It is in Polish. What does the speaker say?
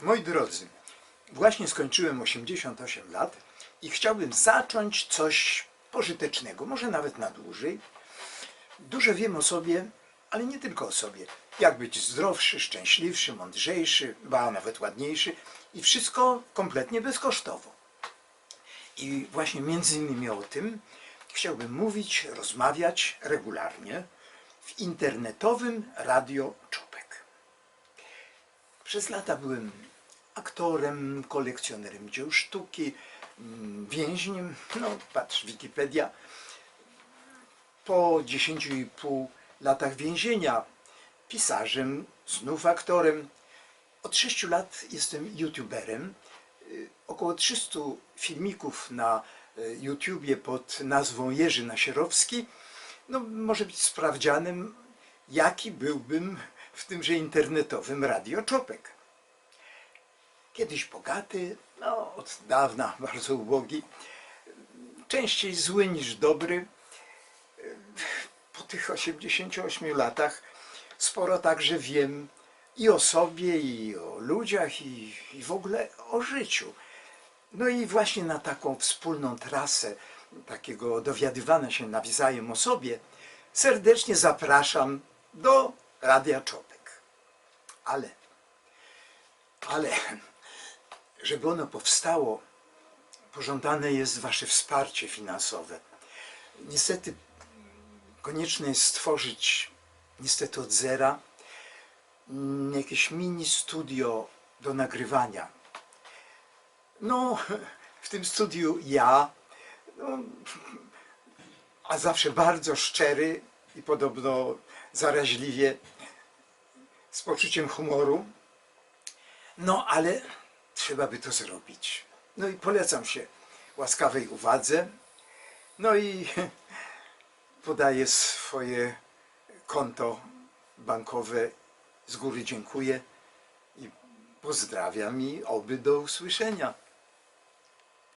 Moi drodzy, właśnie skończyłem 88 lat i chciałbym zacząć coś pożytecznego, może nawet na dłużej. Dużo wiem o sobie, ale nie tylko o sobie. Jak być zdrowszy, szczęśliwszy, mądrzejszy, ba nawet ładniejszy i wszystko kompletnie bezkosztowo. I właśnie między innymi o tym chciałbym mówić, rozmawiać regularnie w internetowym Radio Czopek. Przez lata byłem aktorem, kolekcjonerem dzieł sztuki, mm, więźniem, no patrz, Wikipedia. Po 10,5 latach więzienia pisarzem, znów aktorem. Od 6 lat jestem youtuberem. Y, Około 300 filmików na y, YouTubie pod nazwą Jerzy Nasierowski no, może być sprawdzianem, jaki byłbym w tymże internetowym Radio Czopek. Kiedyś bogaty, no od dawna bardzo ubogi, częściej zły niż dobry. Po tych 88 latach sporo także wiem i o sobie, i o ludziach, i, i w ogóle o życiu. No i właśnie na taką wspólną trasę takiego dowiadywania się nawzajem o sobie serdecznie zapraszam do Radia Czopek. Ale, ale, żeby ono powstało, pożądane jest Wasze wsparcie finansowe. Niestety konieczne jest stworzyć, niestety od zera, mm, jakieś mini studio do nagrywania. No, w tym studiu ja, no, a zawsze bardzo szczery i podobno zaraźliwie z poczuciem humoru. No, ale trzeba by to zrobić. No i polecam się łaskawej uwadze. No i podaję swoje konto bankowe. Z góry dziękuję i pozdrawiam i oby do usłyszenia.